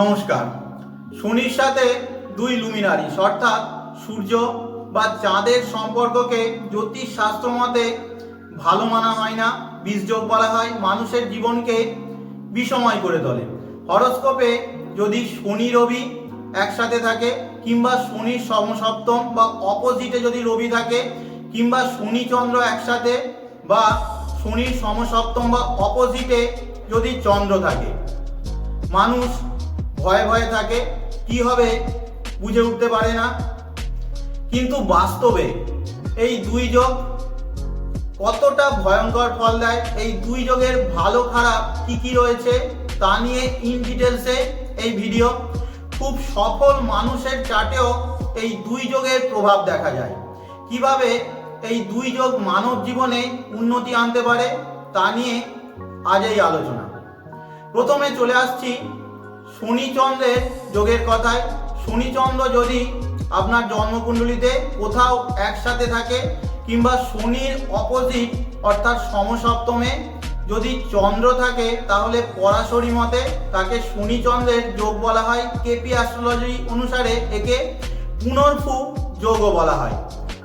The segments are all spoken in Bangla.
নমস্কার। শনির সাথে দুই লুমিনারিস অর্থাৎ সূর্য বা চাঁদের সম্পর্ককে জ্যোতিষ শাস্ত্র মতে ভালো মানা হয় না, বীজযোগ বলা হয়, মানুষের জীবনকে বিষময় করে তোলে। হরস্কোপে যদি শনি রবি একসাথে থাকে, কিংবা শনির সমসপ্তম বা অপোজিটে যদি রবি থাকে, কিংবা শনি চন্দ্র একসাথে বা শনির সমসপ্তম বা অপোজিটে যদি চন্দ্র থাকে, মানুষ ভয়ে ভয়ে থাকে, কি হবে বুঝে উঠতে পারে না। কিন্তু বাস্তবে এই দুই যোগ কতটা ভয়ঙ্কর ফল দেয়, এই দুই যোগের ভালো খারাপ কি কি রয়েছে, তা নিয়ে ইন ডিটেলসে এই ভিডিও খুব সফল মানুষের চাটেও এই দুই যোগের প্রভাব দেখা যায়। কীভাবে এই দুই যোগ মানব জীবনে উন্নতি আনতে পারে, তা নিয়ে আজ এই আলোচনা। প্রথমে চলে আসছি শনিচন্দ্রের যোগের কথায়, শনিচন্দ্র যদি আপনার জন্মকুণ্ডলিতে কোথাও একসাথে থাকে কিংবা শনির অপোজিট অর্থাৎ সমসপ্তমে যদি চন্দ্র থাকে, তাহলে পরাশরী মতে তাকে শনিচন্দ্রের যোগ বলা হয়। কেপি অ্যাস্ট্রোলজি অনুসারে একে পুনর্ফু যোগও বলা হয়।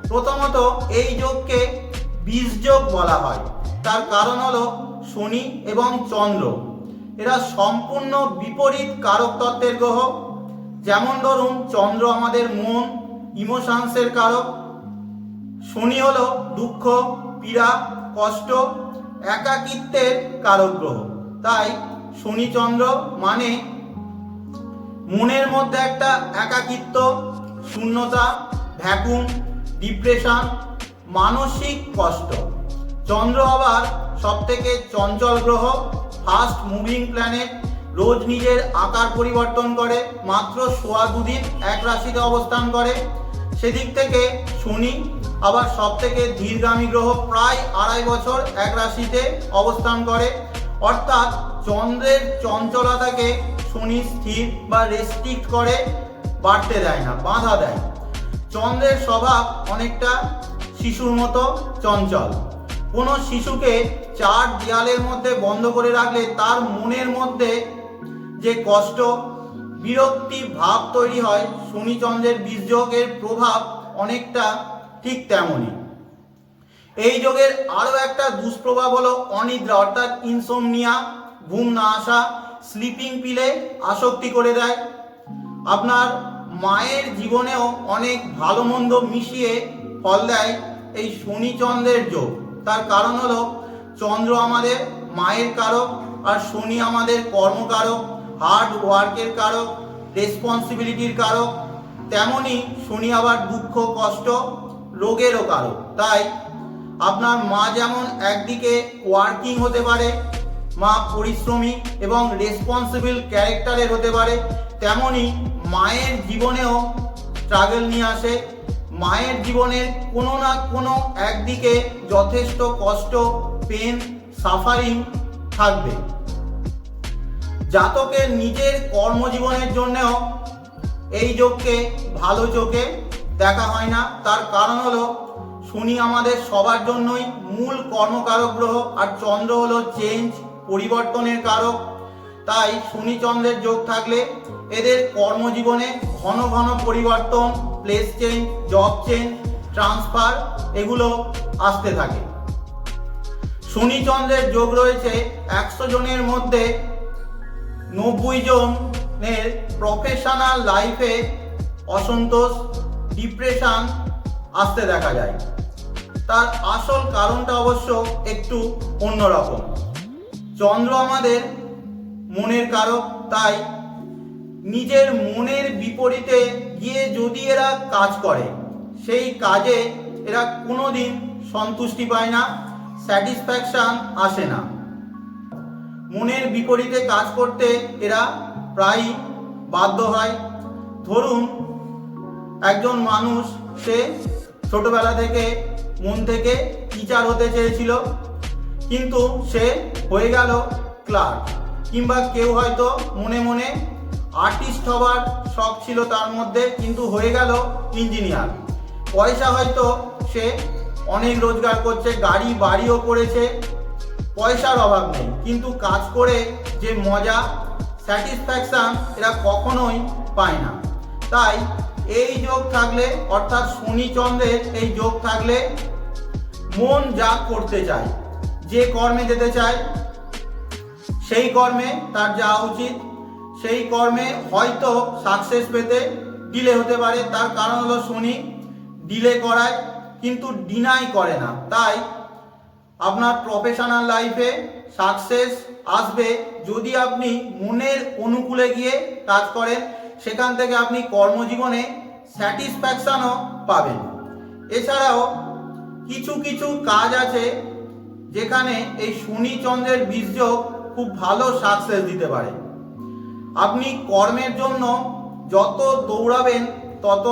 প্রথমত এই যোগকে বীজ যোগ বলা হয়। তার কারণ হলো শনি এবং চন্দ্র। এরা সম্পূর্ণ বিপরীত কারক তত্ত্বের গ্রহ। যেমন ধরুন, চন্দ্র আমাদের মন, ইমোশনসের কারক। শনি হলো দুঃখ, পীড়া, কষ্ট, একাকিত্বের কারক গ্রহ। তাই শনি চন্দ্র মানে মনের মধ্যে একটা একাকিত্ব, শূন্যতা, ভ্যাকুম, ডিপ্রেশন, মানসিক কষ্ট। চন্দ্র আবার সব থেকে চঞ্চল গ্রহ ফাস্ট মুভিং প্ল্যানেট রোজ নিজের আকার পরিবর্তন করে, মাত্র সোয়া দুদিন এক রাশিতে অবস্থান করে। সেদিক থেকে শনি আবার সব থেকে ধীরগামী গ্রহ, প্রায় আড়াই বছর এক রাশিতে অবস্থান করে। অর্থাৎ চন্দ্রের চঞ্চলতাকে শনি স্থির বা রেস্ট্রিক্ট করে, বাড়তে দেয় না, বাধা দেয়। চন্দ্রের স্বভাব অনেকটা শিশুর মতো চঞ্চল। কোনো শিশুকে চার দেয়ালের মধ্যে বন্ধ করে রাখলে তার মনের মধ্যে যে কষ্ট, বিরক্তি ভাব তৈরি হয়, শনিচন্দ্রের বীজযোগের প্রভাব অনেকটা ঠিক তেমনই। এই যোগের আরও একটা দুষ্প্রভাব হলো অনিদ্রা, অর্থাৎ ইনসোমনিয়া ঘুম না আসা স্লিপিং পিলে আসক্তি করে দেয়। আপনার মায়ের জীবনেও অনেক ভালো মন্দ মিশিয়ে ফল দেয় এই শনিচন্দ্রের যোগ। তার কারণ হলো, চন্দ্র আমাদের মায়ের কারক আর শনি আমাদের কর্মকারক হার্ড ওয়ার্কের কারক রেসপন্সিবিলিটির কারক। তেমনি শনি আবার দুঃখ, কষ্ট, রোগেরও কারক। তাই আপনার মা যেমন একদিকে ওয়ার্কিং হতে পারে, মা পরিশ্রমী এবং রেসপন্সিবল ক্যারেক্টারের হতে পারে, তেমনি মায়ের জীবনেও স্ট্রাগল নিয়ে আসে। মায়ের জীবনের কোনো না কোনো একদিকে যথেষ্ট কষ্ট পেন সাফারিং থাকবে। জাতকের নিজের কর্মজীবনের জন্যেও এই যোগকে, ভালো চোখে দেখা হয় না। তার কারণ হলো, শনি আমাদের সবার জন্যই মূল কর্মকারক গ্রহ আর চন্দ্র হলো চেঞ্জ পরিবর্তনের কারক। তাই শনি চন্দ্রের যোগ থাকলে এদের কর্মজীবনে ঘন ঘন পরিবর্তন place change job change transfer এগুলো আসতে থাকে। শনিচন্দ্রের যোগ রয়েছে একশো জনের মধ্যে নব্বই জনের প্রফেশনাল লাইফে অসন্তোষ ডিপ্রেশন আসতে দেখা যায়। তার আসল কারণটা অবশ্য একটু অন্যরকম। চন্দ্র আমাদের মনের কারক, তাই নিজের মনের বিপরীতে গিয়ে যদি এরা কাজ করে, সেই কাজে এরা কোনো দিন সন্তুষ্টি পায় না, স্যাটিসফ্যাকশন আসে না। মনের বিপরীতে কাজ করতে এরা প্রায়ই বাধ্য হয়। ধরুন, একজন মানুষ, সে ছোটবেলা থেকে মন থেকে টিচার হতে চেয়েছিল, কিন্তু সে হয়ে গেল ক্লার্ক কিংবা কেউ হয়তো মনে মনে আর্টিস্ট হবার শখ ছিল তার মধ্যে, কিন্তু হয়ে গেল ইঞ্জিনিয়ার। পয়সা হয়তো সে অনেক রোজগার করছে, গাড়ি, বাড়িও করেছে, পয়সার অভাব নেই। কিন্তু কাজ করে যে মজা, স্যাটিসফ্যাকশন এরা কখনোই পায় না। তাই এই যোগ থাকলে, অর্থাৎ শনি চন্দ্রের এই যোগ থাকলে মন যা করতে চায়, যে কর্মে যেতে চায়, সেই কর্মে তার যাওয়া উচিত। সেই কর্মে হয়তো সাকসেস পেতে ডিলে হতে পারে। তার কারণ হলো শনি ডিলে করায়, কিন্তু ডিনাই করে না। তাই আপনার প্রফেশনাল লাইফে সাকসেস আসবে যদি আপনি মনের অনুকূলে গিয়ে কাজ করেন। সেখান থেকে আপনি কর্মজীবনে স্যাটিসফ্যাকশনও পাবেন। এছাড়াও কিছু কিছু কাজ আছে যেখানে এই শনি চন্দ্রের বীজযোগ খুব ভালো সাকসেস দিতে পারে। আপনি কর্মের জন্য যত দৌড়াবেন, তত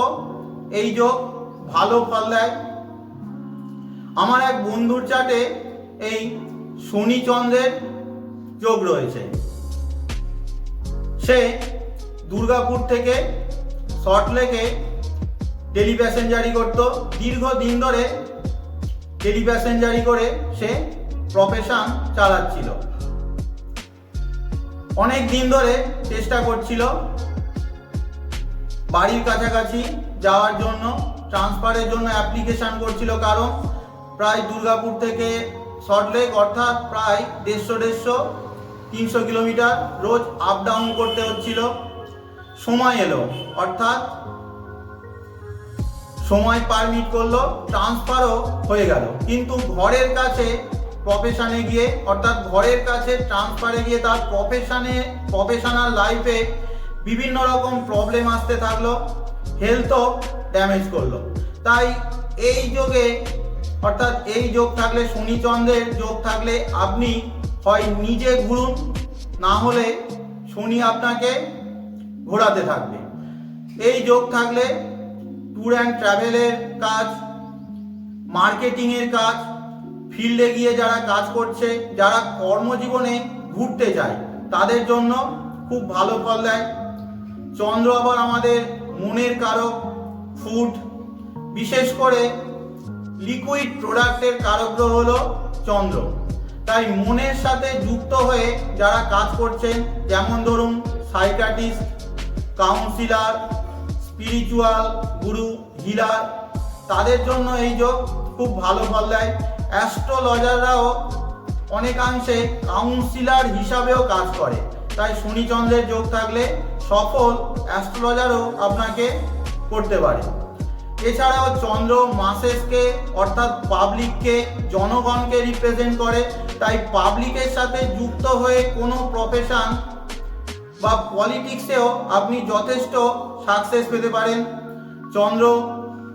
এই যোগ ভালো ফল দেয়। আমার এক বন্ধুর চাটে এই শনিচন্দ্রের যোগ রয়েছে। সে দুর্গাপুর থেকে সল্টলেকে ডেলি প্যাসেঞ্জারি করত। দীর্ঘদিন ধরে ডেলি প্যাসেঞ্জারি করে সে প্রফেশন চালাচ্ছিল। অনেক দিন ধরে চেষ্টা করছিল বাড়ির কাছাকাছি যাওয়ার জন্য ট্রান্সফারের জন্য অ্যাপ্লিকেশন করছিল, কারণ প্রায় দুর্গাপুর থেকে সল্টলেক অর্থাৎ প্রায় দেড়শো দেড়শো, তিনশো কিলোমিটার রোজ আপ ডাউন করতে হচ্ছিল। সময় এলো, অর্থাৎ সময় পারমিট করল ট্রান্সফারও হয়ে গেল। কিন্তু ঘরের কাছে প্রফেশনে গিয়ে, অর্থাৎ ঘরের কাছে ট্রান্সফারে গিয়ে তার প্রফেশনে প্রফেশনাল লাইফে বিভিন্ন রকম প্রবলেম আসতে থাকল হেলথও ড্যামেজ করল। তাই এই যোগে, অর্থাৎ এই যোগ থাকলে শনিচন্দ্রের যোগ থাকলে আপনি হয় নিজে ঘুরুন, না হলে শনি আপনাকে ঘোরাতে থাকবে। এই যোগ থাকলে ট্যুর অ্যান্ড ট্রাভেলের কাজ মার্কেটিংয়ের কাজ ফিল্ডে গিয়ে যারা কাজ করছে, যারা কর্মজীবনে ঘুরতে যায়, তাদের জন্য খুব ভালো ফল দেয়। চন্দ্র আবার আমাদের মনের কারক ফুড বিশেষ করে লিকুইড প্রোডাক্টের কারক হলো চন্দ্র। তাই মনের সাথে যুক্ত হয়ে যারা কাজ করছেন, যেমন ধরুন psychiatrist counsellor spiritual guru healer তাদের জন্য এই যোগ খুব ভালো ফল দেয়। অ্যাস্ট্রোলজাররাও অনেকাংশে কাউন্সিলার হিসাবেও কাজ করে। তাই শনিচন্দ্রের যোগ থাকলে সফল অ্যাস্ট্রোলজারও আপনাকে করতে পারে। এছাড়াও চন্দ্র মাসেসকে, অর্থাৎ পাবলিককে, জনগণকে রিপ্রেজেন্ট করে। তাই পাবলিকের সাথে যুক্ত হয়ে কোনো প্রফেশন বা পলিটিক্সেও আপনি যথেষ্ট সাকসেস পেতে পারেন। চন্দ্র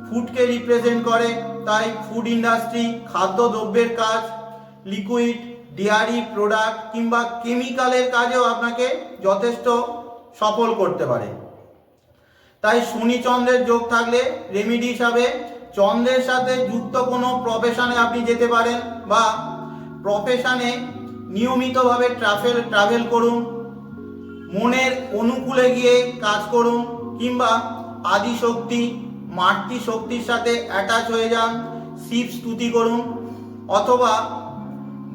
ফুডকে রিপ্রেজেন্ট করে, তাই ফুড ইন্ডাস্ট্রি খাদ্যদ্রব্যের কাজ লিকুইড ডেয়ারি প্রোডাক্ট কিংবা কেমিক্যালের কাজেও আপনাকে যথেষ্ট সফল করতে পারে। তাই শনি চন্দ্রের যোগ থাকলে রেমিডি হিসাবে চন্দ্রের সাথে যুক্ত কোনো প্রফেশনে আপনি যেতে পারেন বা প্রফেশনে নিয়মিতভাবে ট্রাভেল ট্রাভেল করুন, মনের অনুকূলে গিয়ে কাজ করুন কিংবা আদি শক্তি মাতৃ শক্তির সাথে অ্যাটাচ হয়ে যান। শিব স্তুতি করুন। অথবা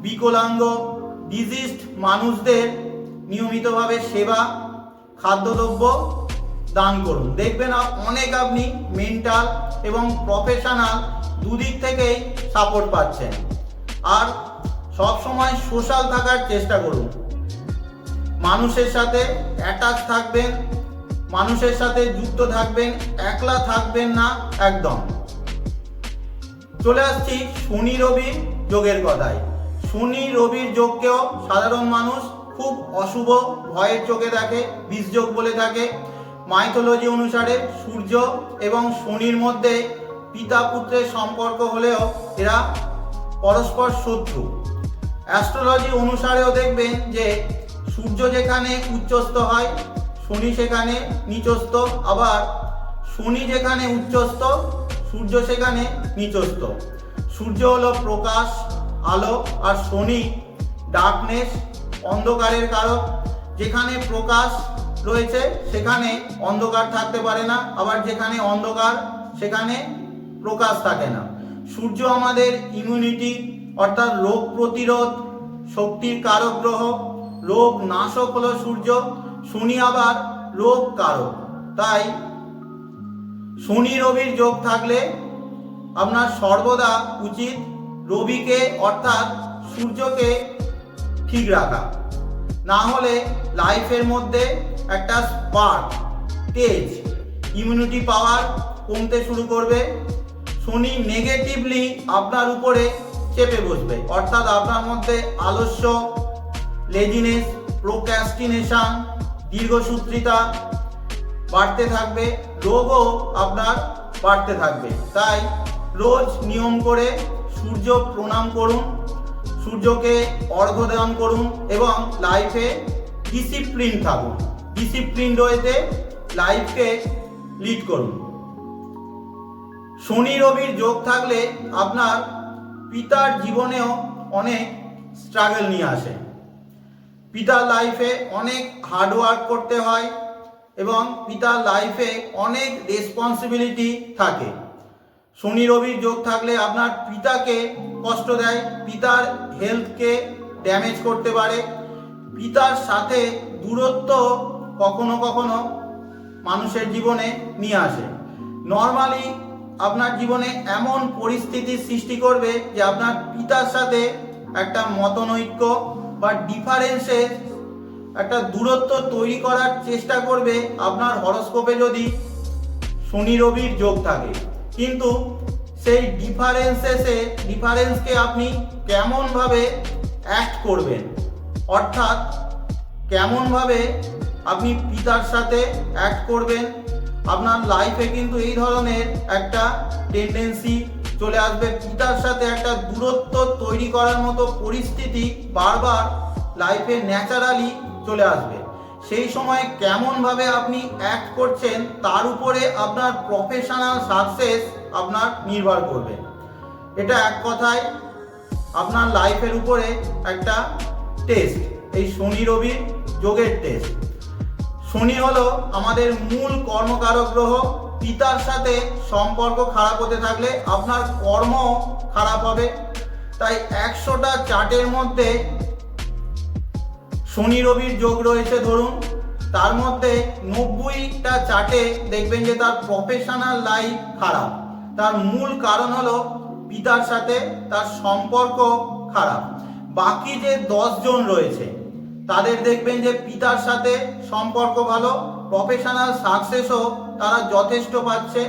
বিকলাঙ্গ ডিজিজড মানুষদের নিয়মিতভাবে সেবা, খাদ্যদ্রব্য দান করুন। দেখবেন অনেক আপনি মেন্টাল এবং প্রফেশনাল দুদিক থেকেই সাপোর্ট পাচ্ছেন। আর সব সময় সোশ্যাল থাকার চেষ্টা করুন। মানুষের সাথে অ্যাটাচ থাকবেন। মানুষের সাথে যুক্ত থাকবেন, একলা থাকবেন না, একদম। চলে আসছি শনি রবির যোগের কথায়। শনি রবির যোগকেও সাধারণ মানুষ খুব অশুভ ভয়ের চোখে দেখে, বীজযোগ বলে থাকে। মাইথোলজি অনুসারে সূর্য এবং শনির মধ্যে পিতা পুত্রের সম্পর্ক হলেও এরা পরস্পর শত্রু। অ্যাস্ট্রোলজি অনুসারেও দেখবেন যে সূর্য যেখানে উচ্চস্থ হয় শনি সেখানে নিচস্থ, আবার শনি যেখানে উচ্চস্থ, সূর্য সেখানে নিচস্থ। সূর্য হলো প্রকাশ, আলো, আর শনি ডার্কনেস অন্ধকারের কারক। যেখানে প্রকাশ রয়েছে, সেখানে অন্ধকার থাকতে পারে না, আবার যেখানে অন্ধকার, সেখানে প্রকাশ থাকে না। সূর্য আমাদের ইমিউনিটি অর্থাৎ রোগ প্রতিরোধ শক্তির কারক গ্রহ। রোগ নাশক হলো সূর্য। শনি আবার রোগ কারক। তাই শনি রবির যোগ থাকলে আপনার সর্বদা উচিত রবিকে অর্থাৎ সূর্যকে ঠিক রাখা। না হলে লাইফের মধ্যে একটা স্পার্ক, তেজ ইমিউনিটি পাওয়ার কমতে শুরু করবে। শনি নেগেটিভলি আপনার উপরে চেপে বসবে। অর্থাৎ আপনার মধ্যে আলস্য লেজিনেস প্রোক্যাস্টিনেশন দীর্ঘসূত্রিতা বাড়তে থাকবে, রোগও আপনার বাড়তে থাকবে। তাই রোজ নিয়ম করে সূর্য প্রণাম করুন, সূর্যকে অর্ঘ্য দান করুন এবং লাইফে ডিসিপ্লিন থাকুন। ডিসিপ্লিন রয়েতে লাইফকে লিড করুন। শনি রবির যোগ থাকলে আপনার পিতার জীবনেও অনেক স্ট্রাগল নিয়ে আসে। পিতার লাইফে অনেক হার্ডওয়ার্ক করতে হয় এবং পিতার লাইফে অনেক রেসপন্সিবিলিটি থাকে। শনি রবির যোগ থাকলে আপনার পিতাকে কষ্ট দেয়, পিতার হেলথকে ড্যামেজ করতে পারে, পিতার সাথে দূরত্ব কখনো কখনো মানুষের জীবনে নিয়ে আসে। নর্মালি আপনার জীবনে এমন পরিস্থিতির সৃষ্টি করবে যে আপনার পিতার সাথে একটা মতনৈক্য বা ডিফারেন্সের একটা দূরত্ব তৈরি করার চেষ্টা করবে আপনার হরস্কোপে যদি শনি রবির যোগ থাকে। কিন্তু সেই ডিফারেন্সেসে ডিফারেন্সকে আপনি কেমনভাবে অ্যাক্ট করবেন? অর্থাৎ কেমনভাবে আপনি পিতার সাথে অ্যাক্ট করবেন? আপনার লাইফে কিন্তু এই ধরনের একটা টেন্ডেন্সি চলে আসবে। পিতার সাথে একটা দূরত্ব তৈরি করার মতো পরিস্থিতি বারবার লাইফে ন্যাচারালি চলে আসবে। সেই সময় কেমনভাবে আপনি অ্যাক্ট করছেন, তার উপরে আপনার প্রফেশনাল সাকসেস আপনার নির্ভর করবে। এটা এক কথায় আপনার লাইফের উপরে একটা টেস্ট এই শনি রবির যোগের টেস্ট শনি হলো আমাদের মূল কর্মকারক গ্রহ পিতার সাথে সম্পর্ক খারাপ হতে থাকলে আপনার কর্ম খারাপ হবে। তাই একশোটা চার্টের মধ্যে শনি রবির যোগ রয়েছে ধরুন। তার মধ্যে নব্বইটা চার্টে দেখবেন যে তার প্রফেশনাল লাইফ খারাপ। তার মূল কারণ হলো পিতার সাথে তার সম্পর্ক খারাপ। বাকি যে জন রয়েছে, তাদের দেখবেন যে পিতার সাথে সম্পর্ক ভালো প্রফেশনাল সাকসেসও তারা যথেষ্ট পাচ্ছে।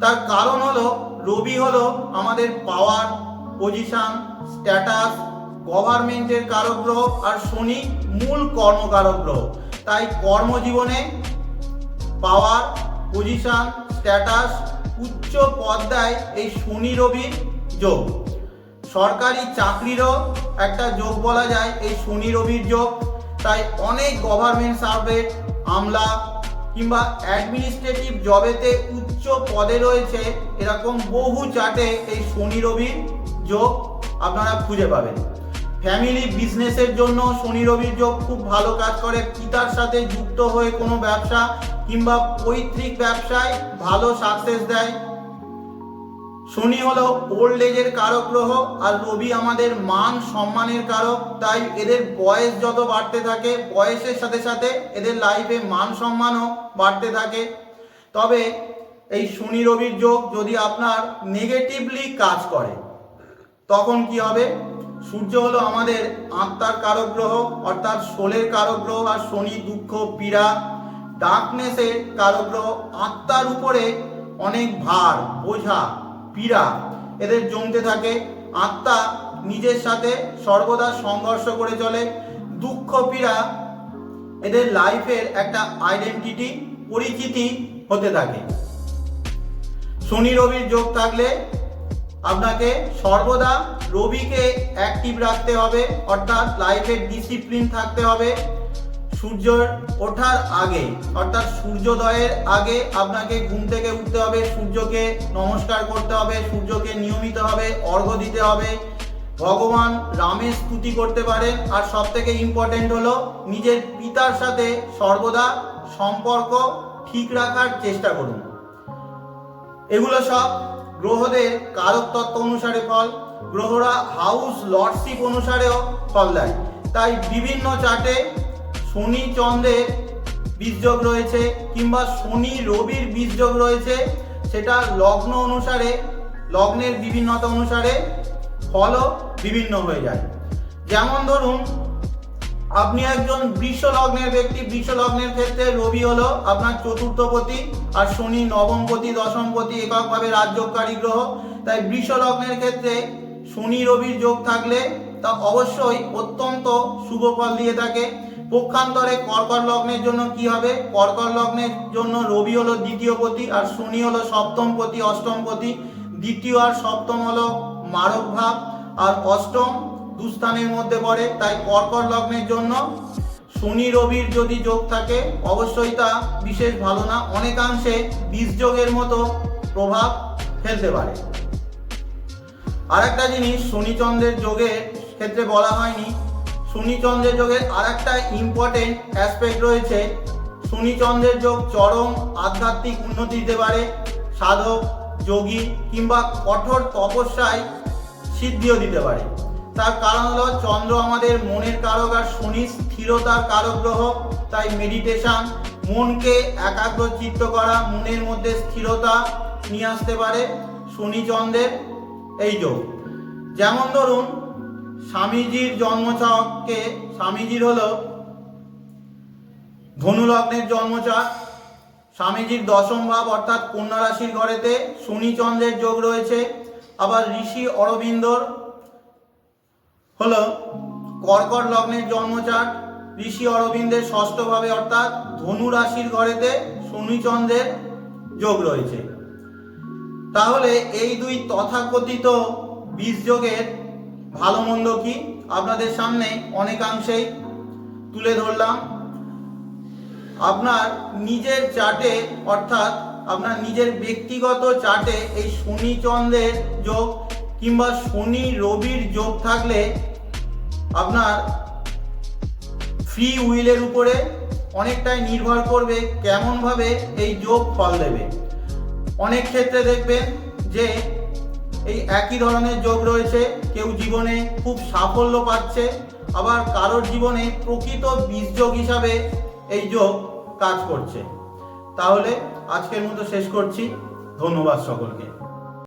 তার কারণ হলো, রবি হলো আমাদের পাওয়ার পজিশন স্ট্যাটাস গভর্নমেন্টের কারক গ্রহ আর শনি মূল কর্মকারক গ্রহ তাই কর্মজীবনে পাওয়ার পজিশন স্ট্যাটাস উচ্চ পদ্মায় এই শনি রবির যোগ। সরকারি চাকরিরও একটা যোগ বলা যায়, এই শনি রবির যোগ। তাই অনেক গভর্নমেন্ট সার্ভে, আমলা কিংবা অ্যাডমিনিস্ট্রেটিভ জবেতে উচ্চ পদে রয়েছে, এরকম বহু চার্টে এই শনি রবির যোগ আপনারা খুঁজে পাবেন। ফ্যামিলি বিজনেসের জন্য শনি রবির যোগ খুব ভালো কাজ করে, পিতার সাথে যুক্ত হয়ে কোনো ব্যবসা কিংবা পৈতৃক ব্যবসায় ভালো সাকসেস দেয়। শনি হলো ওল্ড এজের কারক গ্রহ, আর রবি আমাদের মান সম্মানের কারক। তাই এদের বয়স যত বাড়তে থাকে, বয়সের সাথে সাথে এদের লাইফে মান সম্মানও বাড়তে থাকে। তবে এই শনি রবির যোগ যদি আপনার নেগেটিভলি কাজ করে, তখন কি হবে? সূর্য হলো আমাদের আত্মার কারক গ্রহ, অর্থাৎ সোলের কারক গ্রহ, আর শনি দুঃখ, পীড়া ডার্কনেসের কারক গ্রহ। আত্মার উপরে অনেক ভার, বোঝা পীড়া। এদের জমতে থাকে। আত্মা নিজের সাথে সর্বদা সংঘর্ষ করে চলে। দুঃখ, পীড়া এদের লাইফের একটা আইডেন্টিটি, পরিচিতি হতে থাকে। শনি, রবির যোগ থাকলে আপনাকে সর্বদা রবিকে অ্যাক্টিভ রাখতে হবে, অর্থাৎ লাইফের ডিসিপ্লিন থাকতে হবে। সূর্যর ওঠার আগে, অর্থাৎ সূর্যোদয়ের আগে আপনাকে ঘুম থেকে উঠতে হবে, সূর্যকে নমস্কার করতে হবে, সূর্যকে নিয়মিতভাবে অর্ঘ্য দিতে হবে। ভগবান রামের স্তুতি করতে পারেন, আর সব থেকে ইম্পর্টেন্ট হলো নিজের পিতার সাথে সর্বদা সম্পর্ক ঠিক রাখার চেষ্টা করুন। এগুলো সব গ্রহদের কারক তত্ত্ব অনুসারে ফল, গ্রহরা হাউস লর্ডশিপ অনুসারেও ফল দেয়। তাই বিভিন্ন চার্টে শনি চন্দ্রের বীজযোগ রয়েছে কিংবা শনি রবির বীজযোগ রয়েছে, সেটা লগ্ন অনুসারে, লগ্নের বিভিন্নতা অনুসারে ফলও বিভিন্ন হয়ে যায়। যেমন ধরুন, আপনি একজন বৃষ লগ্নের ব্যক্তি, বৃষ লগ্নের ক্ষেত্রে রবি হলো আপনার চতুর্থপতি আর শনি নবমপতি দশমপতি এককভাবে রাজ্যকারী গ্রহ। তাই বৃষ লগ্নের ক্ষেত্রে শনি রবির যোগ থাকলে তা অবশ্যই অত্যন্ত শুভ ফল দিয়ে থাকে। পক্ষান্তরে কর্কট লগ্নের জন্য কি হবে? কর্কট লগ্নের জন্য রবি হলো দ্বিতীয় পতি আর শনি হলো সপ্তম পতি, অষ্টম পতি। দ্বিতীয় আর সপ্তম হলো মারক ভাব আর অষ্টম দুস্থানের মধ্যে পড়ে। তাই কর্কট লগ্নের জন্য শনি রবির যদি যোগ থাকে, অবশ্যই তা বিশেষ ভালো না। অনেকাংশে বীজ যোগের মতো প্রভাব ফেলতে পারে। আরেকটা জিনিস, শনিচন্দ্রের যোগের ক্ষেত্রে বলা হয়নি। শনিচন্দ্রের যোগের আরেকটা ইম্পর্টেন্ট অ্যাসপেক্ট রয়েছে। শনিচন্দ্রের যোগ চরম আধ্যাত্মিক উন্নতি দিতে পারে, সাধক, যোগী কিংবা কঠোর তপস্যায় সিদ্ধিও দিতে পারে। তার কারণ হলো চন্দ্র আমাদের মনের কারক আর শনি স্থিরতার কারক গ্রহ, তাই মেডিটেশন মনকে একাগ্র চিত্ত করা, মনের মধ্যে স্থিরতা নিয়ে আসতে পারে শনিচন্দ্রের এই যোগ। যেমন ধরুন স্বামীজির জন্মছককে স্বামীজির হল ধনুলগ্নের জন্মছক স্বামীজির দশম ভাব অর্থাৎ কন্যা রাশির ঘরেতে শনি চন্দ্রের যোগ রয়েছে, আবার ঋষি অরবিন্দর হল কর্কট লগ্নের জন্মচার ঋষি অরবিন্দের ষষ্ঠ ভাবে অর্থাৎ ধনু রাশির ঘরেতে শনিচন্দ্রের যোগ রয়েছে। তাহলে এই দুই তথাকথিত বীজ যোগের ভালো মন্দ কি? আপনাদের সামনে অনেকাংশেই তুলে ধরলাম। আপনার নিজের চার্টে, অর্থাৎ আপনার নিজের ব্যক্তিগত চার্টে এই শনি চন্দ্রের যোগ কিংবা শনি রবির যোগ থাকলে আপনার ফ্রি উইলের উপরে অনেকটাই নির্ভর করবে কেমনভাবে এই যোগ ফল দেবে। অনেক ক্ষেত্রে দেখবেন যে এই একই ধরনের যোগ রয়েছে। কেউ জীবনে খুব সাফল্য পাচ্ছে, আবার কারোর জীবনে প্রকৃত বীজযোগ হিসাবে এই যোগ কাজ করছে। তাহলে আজকের মতো শেষ করছি। ধন্যবাদ সকলকে।